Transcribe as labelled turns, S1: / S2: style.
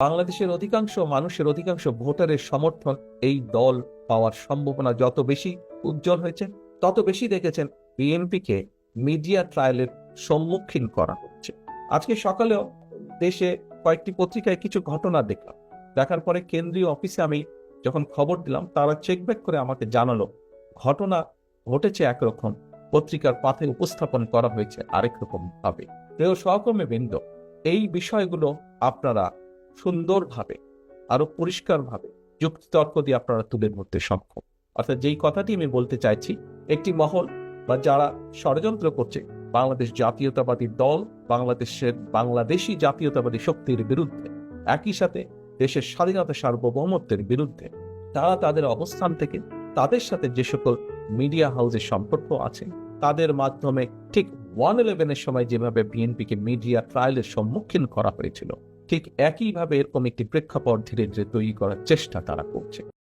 S1: বাংলাদেশের অধিকাংশ মানুষের অধিকাংশ ভোটারের সমর্থন এই দল পাওয়ার সম্ভাবনা যত বেশি উজ্জ্বল হয়েছে, তত বেশি দেখেছেন বিএনপিকে মিডিয়া ট্রায়ালের সম্মুখীন করা হচ্ছে। আজকে সকালেও দেশে কয়েকটি পত্রিকায় কিছু ঘটনা দেখলাম। দেখার পরে কেন্দ্রীয় অফিসে আমি যখন খবর দিলাম, তারা চেকব্যাক করে আমাকে জানালো, ঘটনা ঘটেছে একরকম, পত্রিকার পাথে উপস্থাপন করা হয়েছে আরেক রকম ভাবে প্রিয় সহকর্মী বৃন্দ এই বিষয়গুলো আপনারা সুন্দরভাবে আরও পরিষ্কারভাবে যুক্তিতর্ক দিয়ে আপনারা তুলে ধরতে সক্ষম। অর্থাৎ যেই কথাটি আমি বলতে চাইছি, একটি মহল বা যারা ষড়যন্ত্র করছে, বাংলাদেশ জাতীয়তাবাদী দল, বাংলাদেশের বাংলাদেশি জাতীয়তাবাদী শক্তির বিরুদ্ধে, একই সাথে দেশের স্বাধীনতা সার্বভৌমত্বের বিরুদ্ধে, তারা তাদের অবস্থান থেকে তাদের সাথে যে সকল মিডিয়া হাউসের সম্পর্ক আছে, তাদের মাধ্যমে ঠিক ওয়ান ইলেভেনের সময় যেভাবে বিএনপিকে মিডিয়া ট্রায়ালের সম্মুখীন করা হয়েছিল ঠিক একইভাবে এরকম একটি প্রেক্ষাপট ধীরে ধীরে তৈরি করার চেষ্টা তারা করছে।